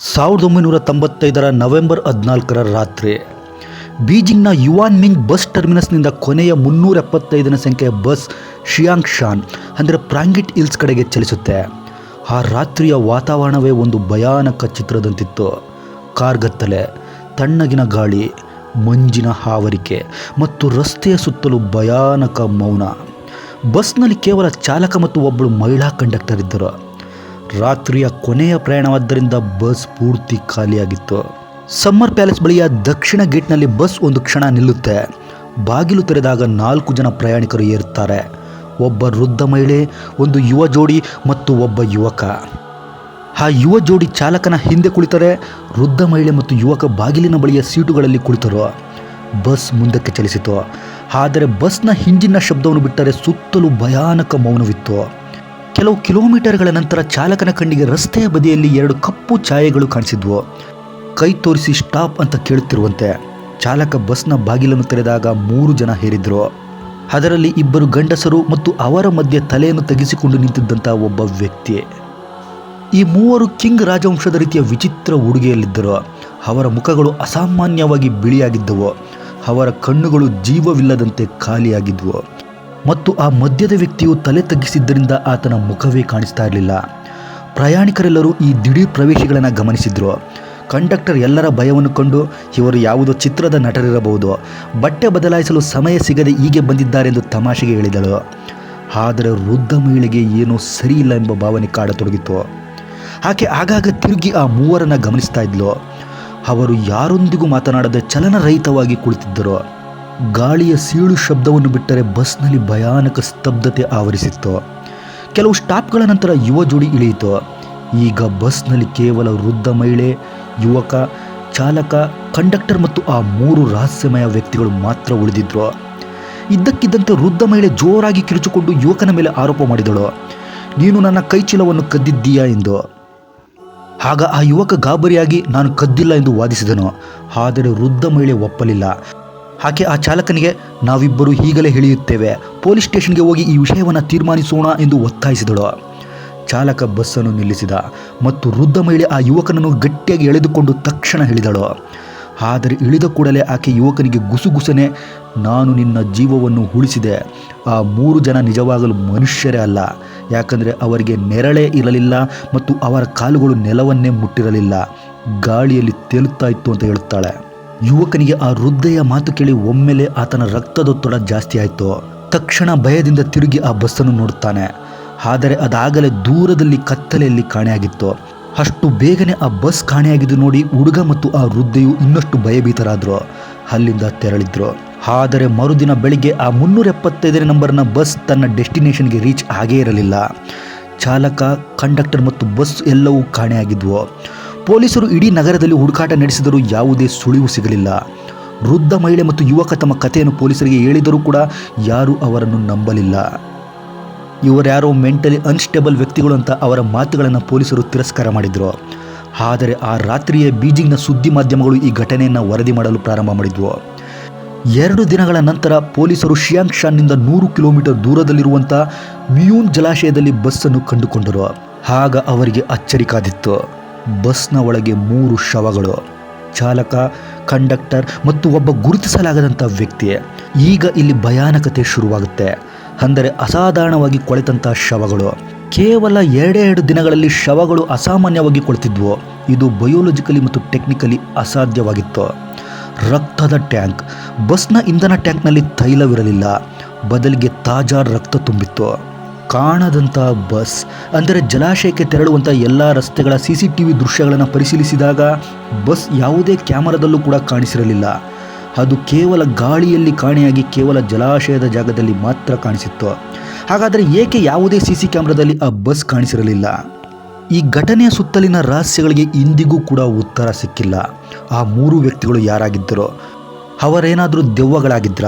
ಸಾವಿರದ ಒಂಬೈನೂರ ತೊಂಬತ್ತೈದರ ನವೆಂಬರ್ ಹದಿನಾಲ್ಕರ ರಾತ್ರಿ, ಬೀಜಿಂಗ್ನ ಯುವಾನ್ ಮಿಂಗ್ ಬಸ್ ಟರ್ಮಿನಸ್ನಿಂದ ಕೊನೆಯ ಮುನ್ನೂರ ಎಪ್ಪತ್ತೈದನೇ ಸಂಖ್ಯೆಯ ಬಸ್ ಶಿಯಾಂಗ್ ಶಾನ್ ಅಂದರೆ ಪ್ರಾಂಗಿಟ್ ಹಿಲ್ಸ್ ಕಡೆಗೆ ಚಲಿಸುತ್ತೆ. ಆ ರಾತ್ರಿಯ ವಾತಾವರಣವೇ ಒಂದು ಭಯಾನಕ ಚಿತ್ರದಂತಿತ್ತು. ಕಾರ್ಗತ್ತಲೆ ತಣ್ಣಗಿನ ಗಾಳಿ, ಮಂಜಿನ ಹಾವರಿಕೆ ಮತ್ತು ರಸ್ತೆಯ ಸುತ್ತಲೂ ಭಯಾನಕ ಮೌನ. ಬಸ್ನಲ್ಲಿ ಕೇವಲ ಚಾಲಕ ಮತ್ತು ಒಬ್ಬಳು ಮಹಿಳಾ ಕಂಡಕ್ಟರ್ ಇದ್ದರು. ರಾತ್ರಿಯ ಕೊನೆಯ ಪ್ರಯಾಣವಾದ್ದರಿಂದ ಬಸ್ ಪೂರ್ತಿ ಖಾಲಿಯಾಗಿತ್ತು. ಸಮ್ಮರ್ ಪ್ಯಾಲೇಸ್ ಬಳಿಯ ದಕ್ಷಿಣ ಗೇಟ್ನಲ್ಲಿ ಬಸ್ ಒಂದು ಕ್ಷಣ ನಿಲ್ಲುತ್ತೆ. ಬಾಗಿಲು ತೆರೆದಾಗ ನಾಲ್ಕು ಜನ ಪ್ರಯಾಣಿಕರು ಏರುತ್ತಾರೆ ಒಬ್ಬ ವೃದ್ಧ ಮಹಿಳೆ, ಒಂದು ಯುವ ಜೋಡಿ ಮತ್ತು ಒಬ್ಬ ಯುವಕ. ಆ ಯುವ ಜೋಡಿ ಚಾಲಕನ ಹಿಂದೆ ಕುಳಿತರೆ ವೃದ್ಧ ಮಹಿಳೆ ಮತ್ತು ಯುವಕ ಬಾಗಿಲಿನ ಬಳಿಯ ಸೀಟುಗಳಲ್ಲಿ ಕುಳಿತರು. ಬಸ್ ಮುಂದಕ್ಕೆ ಚಲಿಸಿತು. ಆದರೆ ಬಸ್ನ ಹಿಂಜಿನ ಶಬ್ದವನ್ನು ಬಿಟ್ಟರೆ ಸುತ್ತಲೂ ಭಯಾನಕ ಮೌನವಿತ್ತು. ಕೆಲವು ಕಿಲೋಮೀಟರ್ಗಳ ನಂತರ ಚಾಲಕನ ಕಣ್ಣಿಗೆ ರಸ್ತೆಯ ಬದಿಯಲ್ಲಿ ಎರಡು ಕಪ್ಪು ಛಾಯೆಗಳು ಕಾಣಿಸಿದ್ವು. ಕೈ ತೋರಿಸಿ ಸ್ಟಾಪ್ ಅಂತ ಕೇಳುತ್ತಿರುವಂತೆ ಚಾಲಕ ಬಸ್ನ ಬಾಗಿಲನ್ನು ತೆರೆದಾಗ ಮೂರು ಜನ ಹೇರಿದ್ರು ಅದರಲ್ಲಿ ಇಬ್ಬರು ಗಂಡಸರು ಮತ್ತು ಅವರ ಮಧ್ಯೆ ತಲೆಯನ್ನು ತೆಗೆಸಿಕೊಂಡು ನಿಂತಿದ್ದಂಥ ಒಬ್ಬ ವ್ಯಕ್ತಿ. ಈ ಮೂವರು ಕಿಂಗ್ ರಾಜವಂಶದ ರೀತಿಯ ವಿಚಿತ್ರ ಉಡುಗೆಯಲ್ಲಿದ್ದರು. ಅವರ ಮುಖಗಳು ಅಸಾಮಾನ್ಯವಾಗಿ ಬಿಳಿಯಾಗಿದ್ದವು. ಅವರ ಕಣ್ಣುಗಳು ಜೀವವಿಲ್ಲದಂತೆ ಖಾಲಿಯಾಗಿದ್ವು. ಮತ್ತು ಆ ಮದ್ಯದ ವ್ಯಕ್ತಿಯು ತಲೆ ತಗ್ಗಿಸಿದ್ದರಿಂದ ಆತನ ಮುಖವೇ ಕಾಣಿಸ್ತಾ ಇರಲಿಲ್ಲ. ಪ್ರಯಾಣಿಕರೆಲ್ಲರೂ ಈ ದಿಢೀರ್ ಪ್ರವೇಶಿಗಳನ್ನು ಗಮನಿಸಿದ್ರು. ಕಂಡಕ್ಟರ್ ಎಲ್ಲರ ಭಯವನ್ನು ಕಂಡು, ಇವರು ಯಾವುದೋ ಚಿತ್ರದ ನಟರಿರಬಹುದು. ಬಟ್ಟೆ ಬದಲಾಯಿಸಲು ಸಮಯ ಸಿಗದೆ ಹೀಗೆ ಬಂದಿದ್ದಾರೆಂದು ತಮಾಷೆಗೆ ಹೇಳಿದಳು. ಆದರೆ ವೃದ್ಧ ಮಹಿಳೆಗೆ ಏನೋ ಸರಿಯಿಲ್ಲ ಎಂಬ ಭಾವನೆ ಕಾಡತೊಡಗಿತು ಆಕೆ ಆಗಾಗ ತಿರುಗಿ ಆ ಮೂವರನ್ನು ಗಮನಿಸ್ತಾ ಇದ್ಲು. ಅವರು ಯಾರೊಂದಿಗೂ ಮಾತನಾಡದೆ ಚಲನರಹಿತವಾಗಿ ಕುಳಿತಿದ್ದರು. ಗಾಳಿಯ ಸೀಳು ಶಬ್ದವನ್ನು ಬಿಟ್ಟರೆ ಬಸ್ನಲ್ಲಿ ಭಯಾನಕ ಸ್ತಬ್ಧತೆ ಆವರಿಸಿತ್ತು. ಕೆಲವು ಸ್ಟಾಪ್ಗಳ ನಂತರ ಯುವ ಜೋಡಿ ಇಳಿಯಿತು. ಈಗ ಬಸ್ನಲ್ಲಿ ಕೇವಲ ವೃದ್ಧ ಮಹಿಳೆ, ಯುವಕ, ಚಾಲಕ, ಕಂಡಕ್ಟರ್ ಮತ್ತು ಆ ಮೂರು ರಹಸ್ಯಮಯ ವ್ಯಕ್ತಿಗಳು ಮಾತ್ರ ಉಳಿದಿದ್ರು. ಇದ್ದಕ್ಕಿದ್ದಂತೆ ವೃದ್ಧ ಮಹಿಳೆ ಜೋರಾಗಿ ಕಿರುಚಿಕೊಂಡು ಯುವಕನ ಮೇಲೆ ಆರೋಪ ಮಾಡಿದಳು. ನೀನು ನನ್ನ ಕೈಚೀಲವನ್ನು ಕದ್ದಿದ್ದೀಯಾ? ಎಂದು. ಆಗ ಆ ಯುವಕ ಗಾಬರಿಯಾಗಿ, ನಾನು ಕದ್ದಿಲ್ಲ ಎಂದು ವಾದಿಸಿದನು. ಆದರೆ ವೃದ್ಧ ಮಹಿಳೆ ಒಪ್ಪಲಿಲ್ಲ. ಆಕೆ ಆ ಚಾಲಕನಿಗೆ ನಾವಿಬ್ಬರು ಈಗಲೇ ಹೇಳಿಯುತ್ತೇವೆ, ಪೊಲೀಸ್ ಸ್ಟೇಷನ್ಗೆ ಹೋಗಿ ಈ ವಿಷಯವನ್ನು ತೀರ್ಮಾನಿಸೋಣ ಎಂದು ಒತ್ತಾಯಿಸಿದಳು. ಚಾಲಕ ಬಸ್ಸನ್ನು ನಿಲ್ಲಿಸಿದ ಮತ್ತು ವೃದ್ಧ ಮಹಿಳೆ ಆ ಯುವಕನನ್ನು ಗಟ್ಟಿಯಾಗಿ ಎಳೆದುಕೊಂಡು ತಕ್ಷಣ ಹೇಳಿದಳು ಆದರೆ ಇಳಿದ ಕೂಡಲೇ ಆಕೆ ಯುವಕನಿಗೆ ಗುಸುಗುಸನೆ, ನಾನು ನಿನ್ನ ಜೀವವನ್ನು ಉಳಿಸಿದೆ. ಆ ಮೂರು ಜನ ನಿಜವಾಗಲು ಮನುಷ್ಯರೇ ಅಲ್ಲ. ಯಾಕಂದರೆ ಅವರಿಗೆ ನೆರಳೇ ಇರಲಿಲ್ಲ ಮತ್ತು ಅವರ ಕಾಲುಗಳು ನೆಲವನ್ನೇ ಮುಟ್ಟಿರಲಿಲ್ಲ. ಗಾಳಿಯಲ್ಲಿ ತೇಲುತ್ತಾ ಇತ್ತು ಅಂತ ಹೇಳುತ್ತಾಳೆ. ಯುವಕನಿಗೆ ಆ ವೃದ್ಧೆಯ ಮಾತು ಕೇಳಿ ಒಮ್ಮೆಲೆ ಆತನ ರಕ್ತದೊತ್ತಡ ಜಾಸ್ತಿ ಆಯಿತು. ತಕ್ಷಣ ಭಯದಿಂದ ತಿರುಗಿ ಆ ಬಸ್ಸನ್ನು ನೋಡುತ್ತಾನೆ. ಆದರೆ ಅದಾಗಲೇ ದೂರದಲ್ಲಿ ಕತ್ತಲೆಯಲ್ಲಿ ಕಾಣೆಯಾಗಿತ್ತು. ಅಷ್ಟು ಬೇಗನೆ ಆ ಬಸ್ ಕಾಣೆಯಾಗಿದ್ದು ನೋಡಿ ಹುಡುಗ ಮತ್ತು ಆ ವೃದ್ಧೆಯು ಇನ್ನಷ್ಟು ಭಯಭೀತರಾದರು. ಅಲ್ಲಿಂದ ತೆರಳಿದ್ರು. ಆದರೆ ಮರುದಿನ ಬೆಳಿಗ್ಗೆ ಆ ಮುನ್ನೂರ ಎಪ್ಪತ್ತೈದನೇ ನಂಬರ್ನ ಬಸ್ ತನ್ನ ಡೆಸ್ಟಿನೇಷನ್ಗೆ ರೀಚ್ ಆಗೇ ಇರಲಿಲ್ಲ. ಚಾಲಕ, ಕಂಡಕ್ಟರ್ ಮತ್ತು ಬಸ್ ಎಲ್ಲವೂ ಕಾಣೆಯಾಗಿದ್ವು. ಪೊಲೀಸರು ಇಡೀ ನಗರದಲ್ಲಿ ಹುಡುಕಾಟ ನಡೆಸಿದರೂ ಯಾವುದೇ ಸುಳಿವು ಸಿಗಲಿಲ್ಲ. ವೃದ್ಧ, ಮಹಿಳೆ ಮತ್ತು ಯುವಕ ತಮ್ಮ ಕಥೆಯನ್ನು ಪೊಲೀಸರಿಗೆ ಹೇಳಿದರೂ ಕೂಡ ಯಾರೂ ಅವರನ್ನು ನಂಬಲಿಲ್ಲ. ಇವರ್ಯಾರೋ ಮೆಂಟಲಿ ಅನ್ಸ್ಟೇಬಲ್ ವ್ಯಕ್ತಿಗಳು ಅಂತ ಅವರ ಮಾತುಗಳನ್ನು ಪೊಲೀಸರು ತಿರಸ್ಕಾರ ಮಾಡಿದರು. ಆದರೆ ಆ ರಾತ್ರಿಯೇ ಬೀಜಿಂಗ್ನ ಸುದ್ದಿ ಮಾಧ್ಯಮಗಳು ಈ ಘಟನೆಯನ್ನು ವರದಿ ಮಾಡಲು ಪ್ರಾರಂಭ ಮಾಡಿದ್ವು. ಎರಡು ದಿನಗಳ ನಂತರ ಪೊಲೀಸರು ಶಿಯಾಂಗ್ ಶಾನ್ನಿಂದ ನೂರು ಕಿಲೋಮೀಟರ್ ದೂರದಲ್ಲಿರುವಂಥ ಮಿಯೂನ್ ಜಲಾಶಯದಲ್ಲಿ ಬಸ್ಸನ್ನು ಕಂಡುಕೊಂಡರು. ಆಗ ಅವರಿಗೆ ಅಚ್ಚರಿ ಕಾದಿತ್ತು. ಬಸ್ನ ಒಳಗೆ ಮೂರು ಶವಗಳು. ಚಾಲಕ, ಕಂಡಕ್ಟರ್ ಮತ್ತು ಒಬ್ಬ ಗುರುತಿಸಲಾಗದಂಥ ವ್ಯಕ್ತಿ ಈಗ ಇಲ್ಲಿ ಭಯಾನಕತೆ ಶುರುವಾಗುತ್ತೆ. ಅಂದರೆ ಅಸಾಧಾರಣವಾಗಿ ಕೊಳೆತಂಥ ಶವಗಳು. ಕೇವಲ ಎರಡೇ ಎರಡು ದಿನಗಳಲ್ಲಿ ಶವಗಳು ಅಸಾಮಾನ್ಯವಾಗಿ ಕೊಳೆತಿದ್ವು. ಇದು ಬಯೋಲಜಿಕಲಿ ಮತ್ತು ಟೆಕ್ನಿಕಲಿ ಅಸಾಧ್ಯವಾಗಿತ್ತು. ರಕ್ತದ ಟ್ಯಾಂಕ್. ಬಸ್ನ ಇಂಧನ ಟ್ಯಾಂಕ್ನಲ್ಲಿ ತೈಲವಿರಲಿಲ್ಲ. ಬದಲಿಗೆ ತಾಜಾ ರಕ್ತ ತುಂಬಿತ್ತು. ಕಾಣದಂಥ ಬಸ್. ಅಂದರೆ ಜಲಾಶಯಕ್ಕೆ ತೆರಳುವಂಥ ಎಲ್ಲ ರಸ್ತೆಗಳ ಸಿ ಸಿ ಟಿ ವಿ ದೃಶ್ಯಗಳನ್ನು ಪರಿಶೀಲಿಸಿದಾಗ ಬಸ್ ಯಾವುದೇ ಕ್ಯಾಮರಾದಲ್ಲೂ ಕೂಡ ಕಾಣಿಸಿರಲಿಲ್ಲ. ಅದು ಕೇವಲ ಗಾಳಿಯಲ್ಲಿ ಕಾಣೆಯಾಗಿ ಕೇವಲ ಜಲಾಶಯದ ಜಾಗದಲ್ಲಿ ಮಾತ್ರ ಕಾಣಿಸಿತ್ತು. ಹಾಗಾದರೆ ಏಕೆ ಯಾವುದೇ ಸಿ ಸಿ ಕ್ಯಾಮ್ರಾದಲ್ಲಿ ಆ ಬಸ್ ಕಾಣಿಸಿರಲಿಲ್ಲ? ಈ ಘಟನೆಯ ಸುತ್ತಲಿನ ರಹಸ್ಯಗಳಿಗೆ ಇಂದಿಗೂ ಕೂಡ ಉತ್ತರ ಸಿಕ್ಕಿಲ್ಲ. ಆ ಮೂರು ವ್ಯಕ್ತಿಗಳು ಯಾರಾಗಿದ್ದರು? ಅವರೇನಾದರೂ ದೆವ್ವಗಳಾಗಿದ್ರ?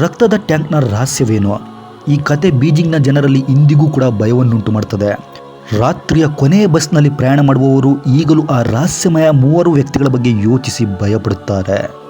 ರಕ್ತದ ಟ್ಯಾಂಕ್ನ ರಹಸ್ಯವೇನು? ಈ ಕತೆ ಬೀಜಿಂಗ್ನ ಜನರಲ್ಲಿ ಇಂದಿಗೂ ಕೂಡ ಭಯವನ್ನುಂಟು ಮಾಡ್ತದೆ. ರಾತ್ರಿಯ ಕೊನೆಯ ಬಸ್ನಲ್ಲಿ ಪ್ರಯಾಣ ಮಾಡುವವರು ಈಗಲೂ ಆ ರಹಸ್ಯಮಯ ಮೂವರು ವ್ಯಕ್ತಿಗಳ ಬಗ್ಗೆ ಯೋಚಿಸಿ ಭಯಪಡುತ್ತಾರೆ.